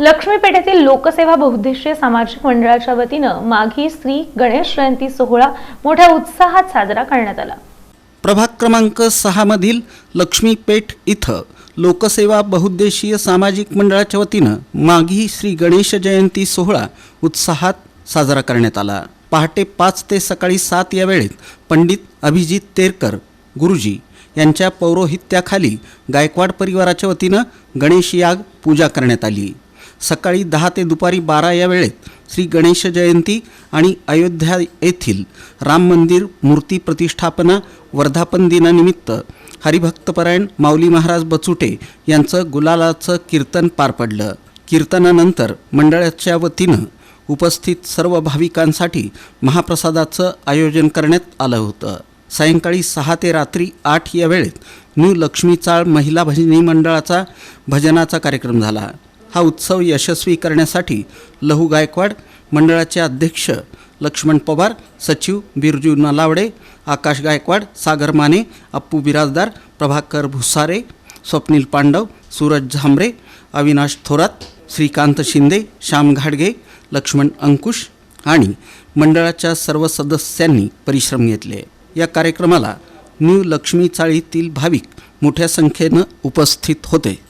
लक्ष्मीपेठेतील लोकसेवा बहुद्देशीय सामाजिक मंडळाच्या वतीनं माघी श्री गणेश जयंती सोहळा मोठ्या उत्साहात साजरा करण्यात आला. प्रभाग क्रमांक सहामधील लक्ष्मीपेठ इथं लोकसेवा बहुद्देशीय सामाजिक मंडळाच्या वतीनं माघी श्री गणेश जयंती सोहळा उत्साहात साजरा करण्यात आला. पहाटे पाच ते सकाळी सात या वेळेत पंडित अभिजित तेरकर गुरुजी यांच्या पौरोहित्याखाली गायकवाड परिवाराच्या वतीनं गणेश याग पूजा करण्यात आली. सकाळी दहा ते दुपारी बारा या वेळेत श्री गणेश जयंती आणि अयोध्या येथील राम मंदिर मूर्ती प्रतिष्ठापना वर्धापन दिनानिमित्त हरिभक्तपरायण माऊली महाराज बचुटे यांचं गुलालाचं कीर्तन पार पडलं. कीर्तनानंतर मंडळाच्या वतीनं उपस्थित सर्व भाविकांसाठी महाप्रसादाचं आयोजन करण्यात आलं होतं. सायंकाळी सहा ते रात्री आठ या वेळेत न्यू लक्ष्मी चाळ महिला भजनी मंडळाचा भजनाचा कार्यक्रम झाला. हा उत्सव यशस्वी करण्यासाठी लहू गायकवाड मंडळाचे अध्यक्ष लक्ष्मण पवार सचिव बिरजू नलावडे आकाश गायकवाड सागर माने अप्पू बिराजदार प्रभाकर भुसारे स्वप्नील पांडव सूरज झांबरे अविनाश थोरात श्रीकांत शिंदे श्याम घाडगे लक्ष्मण अंकुश आणि मंडळाच्या सर्व सदस्यांनी परिश्रम घेतले. या कार्यक्रमाला न्यू लक्ष्मी चाळीतील भाविक मोठ्या संख्येनं उपस्थित होते.